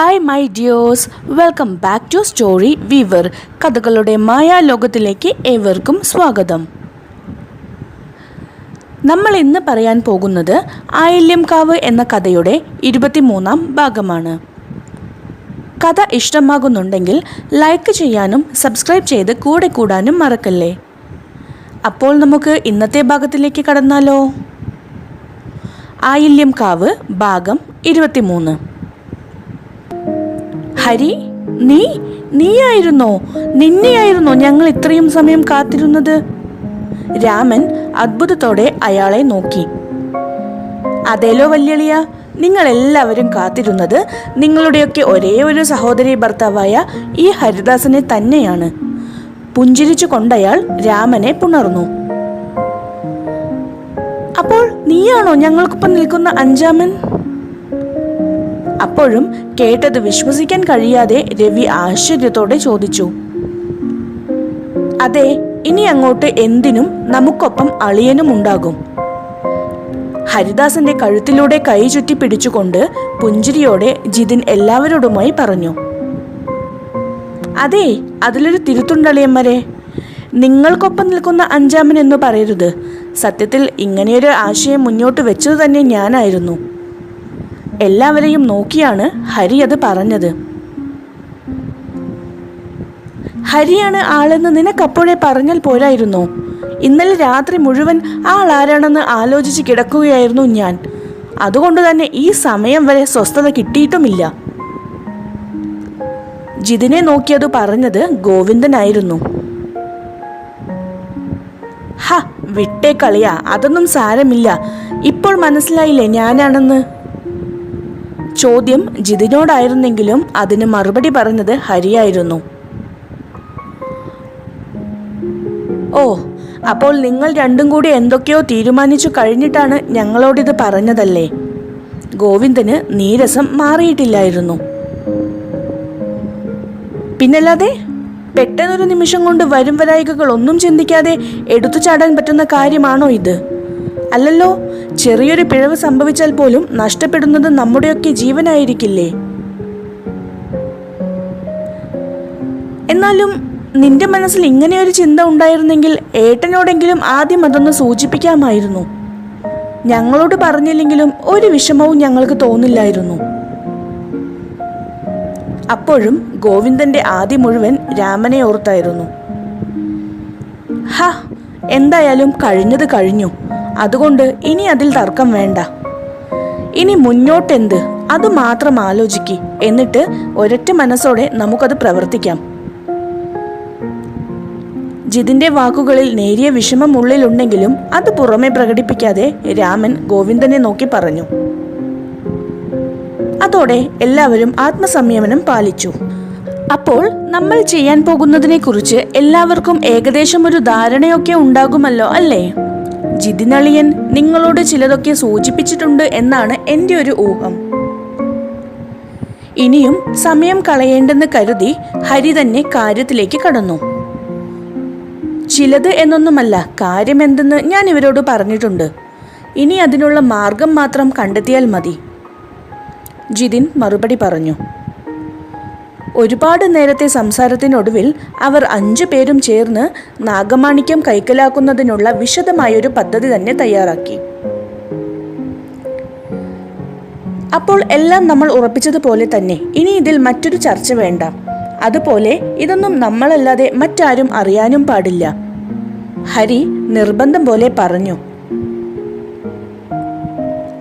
Hi my dears welcome back to story weaver കഥകളുടെ മായാലോകത്തിലേക്ക് ഏവർക്കും സ്വാഗതം. നമ്മൾ ഇന്ന് പറയാൻ പോകുന്നത് ആയില്യംകാവ് എന്ന കഥയുടെ ഇരുപത്തിമൂന്നാം ഭാഗമാണ്. കഥ ഇഷ്ടമാകുന്നുണ്ടെങ്കിൽ ലൈക്ക് ചെയ്യാനും സബ്സ്ക്രൈബ് ചെയ്ത് കൂടെ കൂടാനും മറക്കല്ലേ? അപ്പോൾ നമുക്ക് ഇന്നത്തെ ഭാഗത്തിലേക്ക് കടന്നാലോ? ആയില്യംകാവ് ഭാഗം ഇരുപത്തിമൂന്ന്. ഹരി നീ നീയായിരുന്നോ? നിന്നെയായിരുന്നോ ഞങ്ങൾ ഇത്രയും സമയം കാത്തിരുന്നത്? രാമൻ അത്ഭുതത്തോടെ അയാളെ നോക്കി. അതേലോ വല്യളിയ നിങ്ങൾ എല്ലാവരും കാത്തിരുന്നത് നിങ്ങളുടെയൊക്കെ ഒരേ ഒരു സഹോദരി ഭർത്താവായ ഈ ഹരിദാസനെ തന്നെയാണ്. പുഞ്ചിരിച്ചു കൊണ്ടയാൾ രാമനെ പുണർന്നു. അപ്പോൾ നീയാണോ ഞങ്ങൾക്കൊപ്പം നിൽക്കുന്ന അഞ്ചാമൻ? അപ്പോഴും കേട്ടത് വിശ്വസിക്കാൻ കഴിയാതെ രവി ആശ്ചര്യത്തോടെ ചോദിച്ചു. അതെ ഇനി അങ്ങോട്ട് എന്തിനും നമുക്കൊപ്പം അളിയനും ഉണ്ടാകും. ഹരിദാസന്റെ കഴുത്തിലൂടെ കൈ ചുറ്റി പിടിച്ചുകൊണ്ട് പുഞ്ചിരിയോടെ ജിതിൻ എല്ലാവരോടുമായി പറഞ്ഞു. അതെ അതിലൊരു തിരുത്തുണ്ടളിയന്മാരെ. നിങ്ങൾക്കൊപ്പം നിൽക്കുന്ന അഞ്ചാമൻ എന്ന് പറയരുത്. സത്യത്തിൽ ഇങ്ങനെയൊരു ആശയം മുന്നോട്ട് വെച്ചത് തന്നെ ഞാനായിരുന്നു. എല്ലാവരെയും നോക്കിയാണ് ഹരി അത് പറഞ്ഞത്. ഹരിയാണ് ആളെന്ന് നിനക്കപ്പോഴേ പറഞ്ഞാൽ പോരായിരുന്നോ. ഇന്നലെ രാത്രി മുഴുവൻ ആൾ ആരാണെന്ന് ആലോചിച്ച് കിടക്കുകയായിരുന്നു ഞാൻ. അതുകൊണ്ട് തന്നെ ഈ സമയം വരെ സ്വസ്ഥത കിട്ടിയിട്ടുമില്ല. ജിതിനെ നോക്കിയത് പറഞ്ഞത് ഗോവിന്ദനായിരുന്നു. ഹ വിട്ടേ കളിയാ അതൊന്നും സാരമില്ല. ഇപ്പോൾ മനസ്സിലായില്ലേ ഞാനാണെന്ന്? ചോദ്യം ജിതിനോടായിരുന്നെങ്കിലും അതിന് മറുപടി പറഞ്ഞത് ഹരിയായിരുന്നു. ഓ അപ്പോൾ നിങ്ങൾ രണ്ടും കൂടി എന്തൊക്കെയോ തീരുമാനിച്ചു കഴിഞ്ഞിട്ടാണ് ഞങ്ങളോടിത് പറഞ്ഞതല്ലേ? ഗോവിന്ദന് നീരസം മാറിയിട്ടില്ലായിരുന്നു. പിന്നല്ലാതെ പെട്ടെന്നൊരു നിമിഷം കൊണ്ട് വരും വരായികകൾ ഒന്നും ചിന്തിക്കാതെ എടുത്തു ചാടാൻ പറ്റുന്ന കാര്യമാണോ ഇത്? അല്ലല്ലോ ചെറിയൊരു പിഴവ് സംഭവിച്ചാൽ പോലും നഷ്ടപ്പെടുന്നത് നമ്മുടെയൊക്കെ ജീവനായിരിക്കില്ലേ? എന്നാലും നിന്റെ മനസ്സിൽ ഇങ്ങനെയൊരു ചിന്ത ഉണ്ടായിരുന്നെങ്കിൽ ഏട്ടനോടെങ്കിലും ആദ്യം അതൊന്ന് സൂചിപ്പിക്കാമായിരുന്നു. ഞങ്ങളോട് പറഞ്ഞില്ലെങ്കിലും ഒരു വിഷമവും ഞങ്ങൾക്ക് തോന്നില്ലായിരുന്നു. അപ്പോഴും ഗോവിന്ദന്റെ ആദ്യം മുഴുവൻ രാമനെ ഓർത്തായിരുന്നു. ഹ എന്തായാലും കഴിഞ്ഞത് കഴിഞ്ഞു. അതുകൊണ്ട് ഇനി അതിൽ തർക്കം വേണ്ട. ഇനി മുന്നോട്ടെന്ത്? അത് മാത്രം ആലോചിക്ക്. എന്നിട്ട് ഒരൊറ്റ മനസ്സോടെ നമുക്കത് പ്രവർത്തിക്കാം. ജിതിന്റെ വാക്കുകളിൽ നേരിയ വിഷമം ഉള്ളിലുണ്ടെങ്കിലും അത് പുറമെ പ്രകടിപ്പിക്കാതെ രാമൻ ഗോവിന്ദനെ നോക്കി പറഞ്ഞു. അതോടെ എല്ലാവരും ആത്മസംയമനം പാലിച്ചു. അപ്പോൾ നമ്മൾ ചെയ്യാൻ പോകുന്നതിനെക്കുറിച്ച് എല്ലാവർക്കും ഏകദേശം ഒരു ധാരണയൊക്കെ ഉണ്ടാകുമല്ലോ അല്ലേ? ജിതിനളിയൻ നിങ്ങളോട് ചിലതൊക്കെ സൂചിപ്പിച്ചിട്ടുണ്ട് എന്നാണ് എന്റെ ഒരു ഊഹം. ഇനിയും സമയം കളയേണ്ടെന്ന് കരുതി ഹരി തന്നെ കാര്യത്തിലേക്ക് കടന്നു. ചിലത് എന്നൊന്നുമല്ല കാര്യമെന്തെന്ന് ഞാൻ ഇവരോട് പറഞ്ഞിട്ടുണ്ട്. ഇനി അതിനുള്ള മാർഗം മാത്രം കണ്ടെത്തിയാൽ മതി. ജിതിൻ മറുപടി പറഞ്ഞു. ഒരുപാട് നേരത്തെ സംസാരത്തിനൊടുവിൽ അവർ അഞ്ചു പേരും ചേർന്ന് നാഗമാണിക്യം കൈക്കലാക്കുന്നതിനുള്ള വിശദമായൊരു പദ്ധതി തന്നെ തയ്യാറാക്കി. അപ്പോൾ എല്ലാം നമ്മൾ ഉറപ്പിച്ചതുപോലെ തന്നെ ഇനി ഇതിൽ മറ്റൊരു ചർച്ച വേണ്ട. അതുപോലെ ഇതൊന്നും നമ്മളല്ലാതെ മറ്റാരും അറിയാനും പാടില്ല. ഹരി നിർബന്ധം പോലെ പറഞ്ഞു.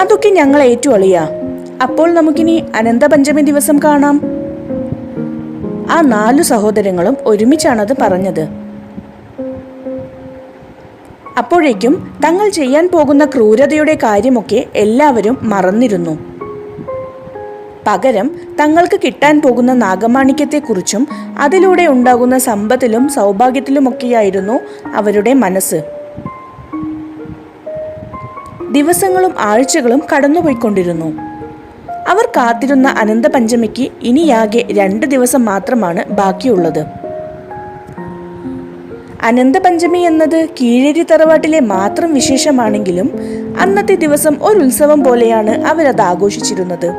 അതൊക്കെ ഞങ്ങൾ ഏറ്റുവളിയാ അപ്പോൾ നമുക്കിനി അനന്തപഞ്ചമി ദിവസം കാണാം. ആ നാലു സഹോദരങ്ങളും ഒരുമിച്ചാണത് പറഞ്ഞത്. അപ്പോഴേക്കും തങ്ങൾ ചെയ്യാൻ പോകുന്ന ക്രൂരതയുടെ കാര്യമൊക്കെ എല്ലാവരും മറന്നിരുന്നു. പകരം തങ്ങൾക്ക് കിട്ടാൻ പോകുന്ന നാഗമാണിക്യത്തെക്കുറിച്ചും അതിലൂടെ ഉണ്ടാകുന്ന സമ്പത്തിലും സൗഭാഗ്യത്തിലുമൊക്കെയായിരുന്നു അവരുടെ മനസ്സ്. ദിവസങ്ങളും ആഴ്ചകളും കടന്നുപോയിക്കൊണ്ടിരുന്നു. അവർ കാത്തിരുന്ന അനന്തപഞ്ചമിക്ക് ഇനിയാകെ രണ്ട് ദിവസം മാത്രമാണ് ബാക്കിയുള്ളത്. അനന്തപഞ്ചമി എന്നത് കീഴേരി തറവാട്ടിലെ മാത്രം വിശേഷമാണെങ്കിലും അന്നത്തെ ദിവസം ഒരു ഉത്സവം പോലെയാണ് അവരത് ആഘോഷിച്ചിരുന്നത്.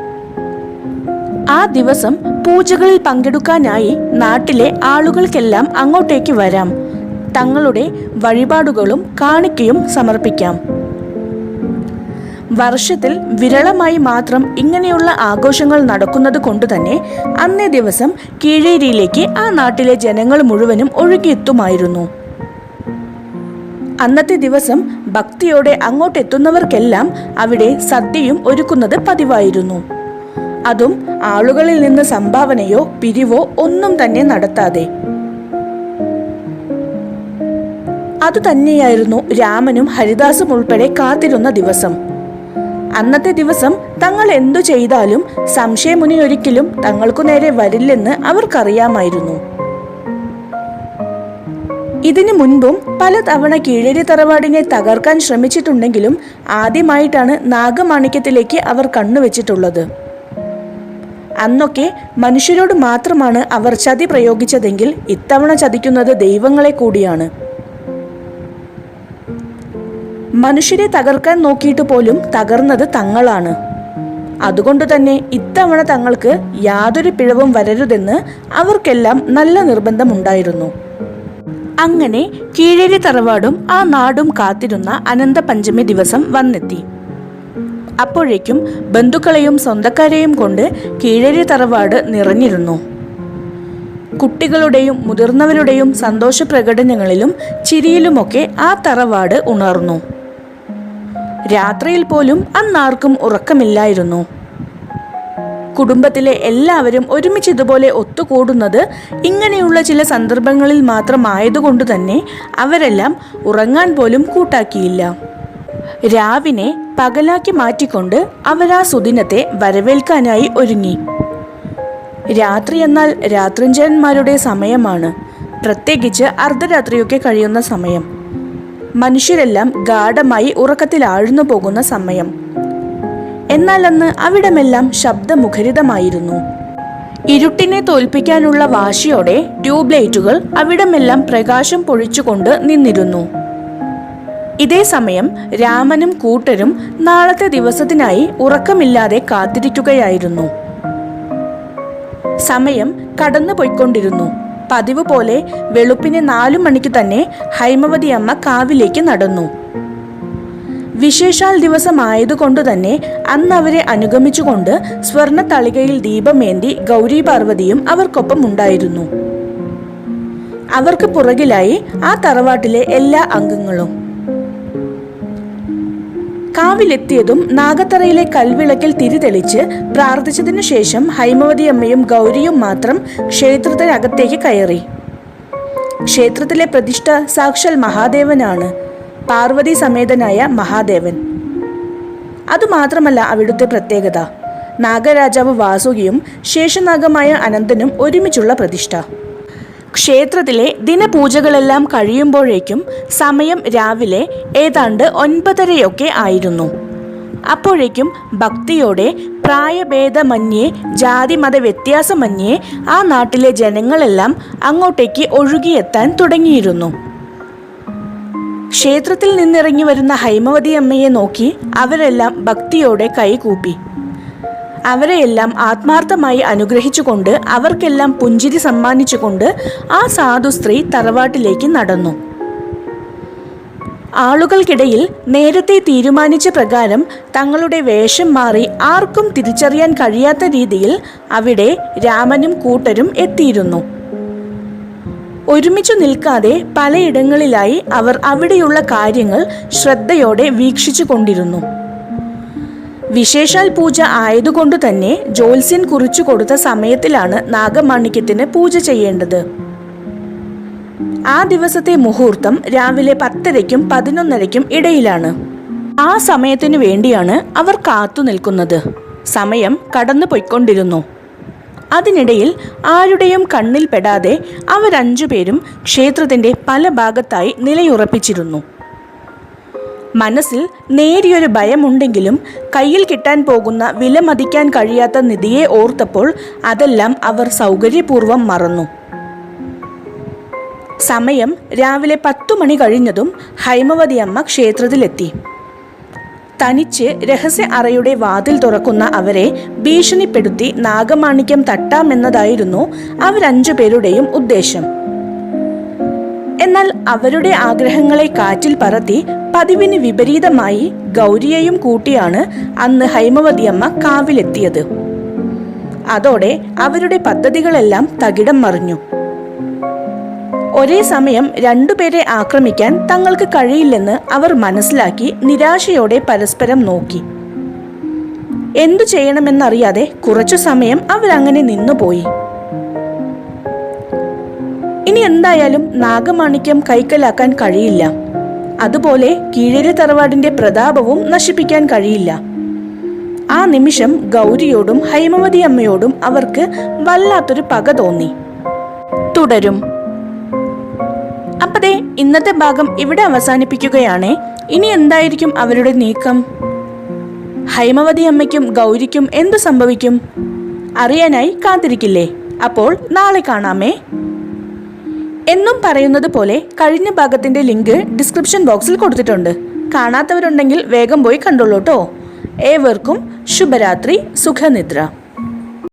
ആ ദിവസം പൂജകളിൽ പങ്കെടുക്കാനായി നാട്ടിലെ ആളുകൾക്കെല്ലാം അങ്ങോട്ടേക്ക് വരാം. തങ്ങളുടെ വഴിപാടുകളും കാണിക്കയും സമർപ്പിക്കാം. വർഷത്തിൽ വിരളമായി മാത്രം ഇങ്ങനെയുള്ള ആഘോഷങ്ങൾ നടക്കുന്നത് കൊണ്ട് തന്നെ അന്നേ ദിവസം കീഴേരിയിലേക്ക് ആ നാട്ടിലെ ജനങ്ങൾ മുഴുവനും ഒഴുകിയെത്തുമായിരുന്നു. അന്നത്തെ ദിവസം ഭക്തിയോടെ അങ്ങോട്ടെത്തുന്നവർക്കെല്ലാം അവിടെ സദ്യയും ഒരുക്കുന്നത് പതിവായിരുന്നു. അതും ആളുകളിൽ നിന്ന് സംഭാവനയോ പിരിവോ ഒന്നും തന്നെ നടത്താതെ. അതുതന്നെയായിരുന്നു രാമനും ഹരിദാസും ഉൾപ്പെടെ കാത്തിരുന്ന ദിവസം. അന്നത്തെ ദിവസം തങ്ങൾ എന്തു ചെയ്താലും സംശയമുനി ഒരിക്കലും തങ്ങൾക്കു നേരെ വരില്ലെന്ന് അവർക്കറിയാമായിരുന്നു. ഇതിനു മുൻപും പലതവണ കീഴേരി തറവാടിനെ തകർക്കാൻ ശ്രമിച്ചിട്ടുണ്ടെങ്കിലും ആദ്യമായിട്ടാണ് നാഗമാണിക്യത്തിലേക്ക് അവർ കണ്ണുവെച്ചിട്ടുള്ളത്. അന്നൊക്കെ മനുഷ്യരോട് മാത്രമാണ് അവർ ചതി പ്രയോഗിച്ചതെങ്കിൽ ഇത്തവണ ചതിക്കുന്നത് ദൈവങ്ങളെ കൂടിയാണ്. മനുഷ്യരെ തകർക്കാൻ നോക്കിയിട്ട് പോലും തകർന്നത് തങ്ങളാണ്. അതുകൊണ്ട് തന്നെ ഇത്തവണ തങ്ങൾക്ക് യാതൊരു പിഴവും വരരുതെന്ന് അവർക്കെല്ലാം നല്ല നിർബന്ധമുണ്ടായിരുന്നു. അങ്ങനെ കീഴേരി തറവാടും ആ നാടും കാത്തിരുന്ന അനന്തപഞ്ചമി ദിവസം വന്നെത്തി. അപ്പോഴേക്കും ബന്ധുക്കളെയും സ്വന്തക്കാരെയും കൊണ്ട് കീഴേരി തറവാട് നിറഞ്ഞിരുന്നു. കുട്ടികളുടെയും മുതിർന്നവരുടെയും സന്തോഷ പ്രകടനങ്ങളിലും ചിരിയിലുമൊക്കെ ആ തറവാട് ഉണർന്നു. രാത്രിയിൽ പോലും അന്നാർക്കും ഉറക്കമില്ലായിരുന്നു. കുടുംബത്തിലെ എല്ലാവരും ഒരുമിച്ച് ഇതുപോലെ ഒത്തുകൂടുന്നത് ഇങ്ങനെയുള്ള ചില സന്ദർഭങ്ങളിൽ മാത്രമായതുകൊണ്ട് തന്നെ അവരെല്ലാം ഉറങ്ങാൻ പോലും കൂട്ടാക്കിയില്ല. രാവിനെ പകലാക്കി മാറ്റിക്കൊണ്ട് അവരാ സുദിനത്തെ വരവേൽക്കാനായി ഒരുങ്ങി. രാത്രി എന്നാൽ രാത്രിഞ്ചന്മാരുടെ സമയമാണ്. പ്രത്യേകിച്ച് അർദ്ധരാത്രിയൊക്കെ കഴിയുന്ന സമയം. മനുഷ്യരെല്ലാം ഗാഠമായി ഉറക്കത്തിൽ ആഴ്ന്നു പോകുന്ന സമയം. എന്നാൽ അന്ന് അവിടമെല്ലാം ശബ്ദമുഖരിതമായിരുന്നു. ഇരുട്ടിനെ തോൽപ്പിക്കാനുള്ള വാശിയോടെ ട്യൂബ് ലൈറ്റുകൾ അവിടമെല്ലാം പ്രകാശം പൊഴിച്ചുകൊണ്ട് നിന്നിരുന്നു. ഇതേ സമയം രാമനും കൂട്ടരും നാളത്തെ ദിവസത്തിനായി ഉറക്കമില്ലാതെ കാത്തിരിക്കുകയായിരുന്നു. സമയം കടന്നു പോയിക്കൊണ്ടിരുന്നു പതിവ് പോലെ വെളുപ്പിന് നാലു മണിക്ക് തന്നെ ഹൈമവതി അമ്മ കാവിലേക്ക് നടന്നു. വിശേഷാൽ ദിവസമായതുകൊണ്ട് തന്നെ അന്ന് അവരെ അനുഗമിച്ചുകൊണ്ട് സ്വർണ തളികയിൽ ദീപമേന്തി ഗൗരി പാർവതിയും അവർക്കൊപ്പം ഉണ്ടായിരുന്നു. അവർക്ക് പുറകിലായി ആ തറവാട്ടിലെ എല്ലാ അംഗങ്ങളും. കാവിലെത്തിയതും നാഗത്തറയിലെ കൽവിളക്കിൽ തിരിതെളിച്ച് പ്രാർത്ഥിച്ചതിനു ശേഷം ഹൈമവതി അമ്മയും ഗൗരിയും മാത്രം ക്ഷേത്രത്തിനകത്തേക്ക് കയറി. ക്ഷേത്രത്തിലെ പ്രതിഷ്ഠ സാക്ഷാൽ മഹാദേവനാണ്. പാർവതി സമേതനായ മഹാദേവൻ. അതുമാത്രമല്ല അവിടുത്തെ പ്രത്യേകത. നാഗരാജാവ് വാസുകിയും ശേഷനാഗമായ അനന്തനും ഒരുമിച്ചുള്ള പ്രതിഷ്ഠ. ക്ഷേത്രത്തിലെ ദിനപൂജകളെല്ലാം കഴിയുമ്പോഴേക്കും സമയം രാവിലെ ഏതാണ്ട് ഒൻപതരയൊക്കെ ആയിരുന്നു. അപ്പോഴേക്കും ഭക്തിയോടെ പ്രായഭേദമന്യേ ജാതിമത വ്യത്യാസമന്യേ ആ നാട്ടിലെ ജനങ്ങളെല്ലാം അങ്ങോട്ടേക്ക് ഒഴുകിയെത്താൻ തുടങ്ങിയിരുന്നു. ക്ഷേത്രത്തിൽ നിന്നിറങ്ങി വരുന്ന ഹൈമവതി അമ്മയെ നോക്കി അവരെല്ലാം ഭക്തിയോടെ കൈകൂപ്പി. അവരെയെല്ലാം ആത്മാർത്ഥമായി അനുഗ്രഹിച്ചുകൊണ്ട് അവർക്കെല്ലാം പുഞ്ചിരി സമ്മാനിച്ചുകൊണ്ട് ആ സാധു സ്ത്രീ തറവാട്ടിലേക്ക് നടന്നു. ആളുകൾക്കിടയിൽ നേരത്തെ തീരുമാനിച്ച പ്രകാരം തങ്ങളുടെ വേഷം മാറി ആർക്കും തിരിച്ചറിയാൻ കഴിയാത്ത രീതിയിൽ അവിടെ രാമനും കൂട്ടരും എത്തിയിരുന്നു. ഒരുമിച്ചു നിൽക്കാതെ പലയിടങ്ങളിലായി അവർ അവിടെയുള്ള കാര്യങ്ങൾ ശ്രദ്ധയോടെ വീക്ഷിച്ചു കൊണ്ടിരുന്നു വിശേഷാൽ പൂജ ആയതുകൊണ്ട് തന്നെ ജോത്സ്യൻ കുറിച്ചു കൊടുത്ത സമയത്തിലാണ് നാഗമാണിക്യത്തിന് പൂജ ചെയ്യേണ്ടത്. ആ ദിവസത്തെ മുഹൂർത്തം രാവിലെ പത്തരയ്ക്കും പതിനൊന്നരയ്ക്കും ഇടയിലാണ്. ആ സമയത്തിനു വേണ്ടിയാണ് അവർ കാത്തു നിൽക്കുന്നത്. സമയം കടന്നു പൊയ്ക്കൊണ്ടിരുന്നു. അതിനിടയിൽ ആരുടെയും കണ്ണിൽ പെടാതെ അവരഞ്ചുപേരും ക്ഷേത്രത്തിന്റെ പല ഭാഗത്തായി നിലയുറപ്പിച്ചിരുന്നു. മനസ്സിൽ നേരിയൊരു ഭയമുണ്ടെങ്കിലും കയ്യിൽ കിട്ടാൻ പോകുന്ന വിലമതിക്കാൻ കഴിയാത്ത നിധിയെ ഓർത്തപ്പോൾ അതെല്ലാം അവർ സൗകര്യപൂർവം മറന്നു. സമയം രാവിലെ പത്തു മണി കഴിഞ്ഞതും ഹൈമവതി അമ്മ ക്ഷേത്രത്തിലെത്തി. തനിച്ച് രഹസ്യ അറയുടെ വാതിൽ തുറക്കുന്ന അവരെ ഭീഷണിപ്പെടുത്തി നാഗമാണിക്യം തട്ടാമെന്നതായിരുന്നു അവരഞ്ചു പേരുടെയും ഉദ്ദേശം. എന്നാൽ അവരുടെ ആഗ്രഹങ്ങളെ കാറ്റിൽ പറത്തി പതിവിന് വിപരീതമായി ഗൗരിയെയും കൂട്ടിയാണ് അന്ന് ഹൈമവതിയമ്മ കാവിലെത്തിയത്. അതോടെ അവരുടെ പദ്ധതികളെല്ലാം തകിടം മറിഞ്ഞു. ഒരേ സമയം രണ്ടുപേരെ ആക്രമിക്കാൻ തങ്ങൾക്ക് കഴിയില്ലെന്ന് അവർ മനസ്സിലാക്കി നിരാശയോടെ പരസ്പരം നോക്കി. എന്തു ചെയ്യണമെന്നറിയാതെ കുറച്ചു സമയം അവരങ്ങനെ നിന്നുപോയി. ഇനി എന്തായാലും നാഗമാണിക്യം കൈക്കലാക്കാൻ കഴിയില്ല. അതുപോലെ കീഴേരി തറവാടിന്റെ പ്രതാപവും നശിപ്പിക്കാൻ കഴിയില്ല. ആ നിമിഷം ഗൗരിയോടും ഹൈമവതി അമ്മയോടും അവർക്ക് വല്ലാത്തൊരു പക തോന്നി. തുടരും. അപ്പതേ ഇന്നത്തെ ഭാഗം ഇവിടെ അവസാനിപ്പിക്കുകയാണേ. ഇനി എന്തായിരിക്കും അവരുടെ നീക്കം? ഹൈമവതി അമ്മയ്ക്കും ഗൗരിക്കും എന്തു സംഭവിക്കും? അറിയാനായി കാത്തിരിക്കില്ലേ? അപ്പോൾ നാളെ കാണാമേ. എന്നും പറയുന്നത് പോലെ കഴിഞ്ഞ ഭാഗത്തിന്റെ ലിങ്ക് ഡിസ്ക്രിപ്ഷൻ ബോക്സിൽ കൊടുത്തിട്ടുണ്ട്. കാണാത്തവരുണ്ടെങ്കിൽ വേഗം പോയി കണ്ടോളൂ കേട്ടോ ഏവർക്കും ശുഭരാത്രി സുഖനിദ്ര.